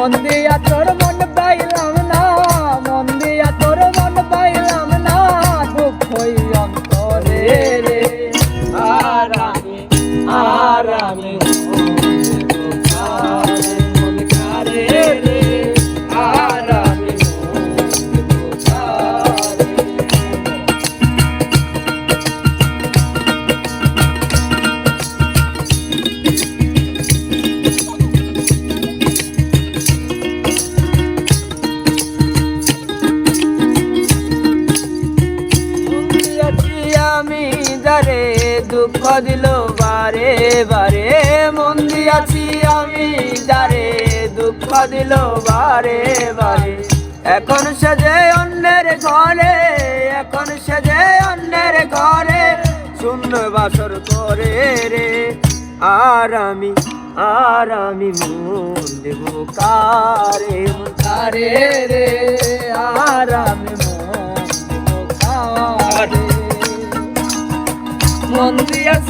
মন দিয়া তোর মন পাইলাম না। মন দিয়া তোর মন পাইলাম না। দুঃখ অন্তরে রে। আর আমি দুঃখ দিল, বারে বারে মন দিয়াছি আমি। যারে দুঃখ দিল, বারে বারে। এখন সেজে অন্যের ঘরে, এখন সেজে অন্যের ঘরে, শূন্য বাসর করে রে। আর আমি আর আমি মন দেব কারে কারে রে।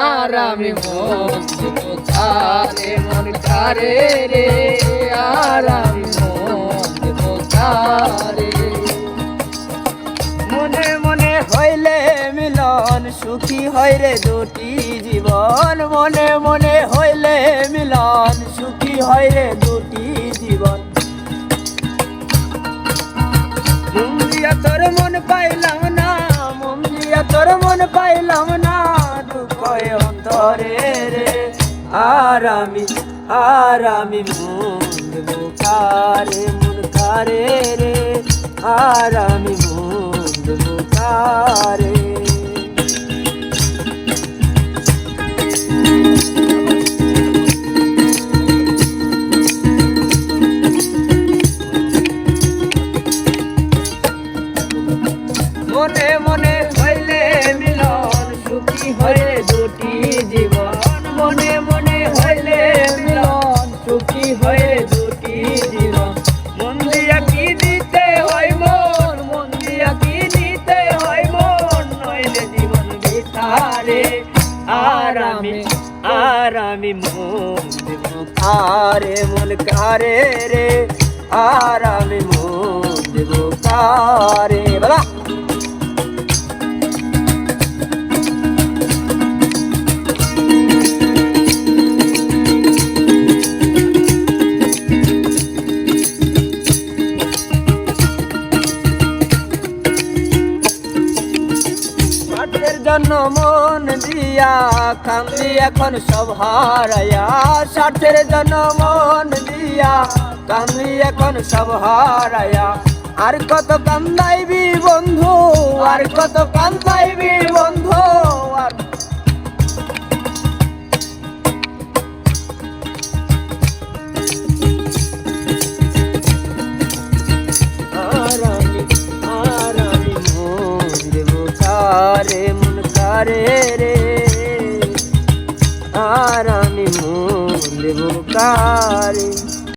আর আমি মন কারে রে আর আমি মন মনে হইলে মিলন সুখী হয় রে দুটি জীবন। মনে মনে হইলে মিলন সুখী হয় রে দুটি জীবন। তোর মন পাইলাম না তোর মন পাইলাম আর আমি আর আমি মন কারে মন কারে রে? আর আমি মন কারে। মনে মনে আমি আর আমি মন দেব। কারে মন, কারে রে? আর আমি মন দেব। কারে? বাবা! স্বার্থের জন্য মন দিয়া কান্দি এখন সব হারায়া ষাটের জন্য মন দিয়া কান্দি এখন সব হারায়া আর কত কান্দাইবি বন্ধু, আর কত কান্দাইবি মন রে। আর আমি মন দেব কারে?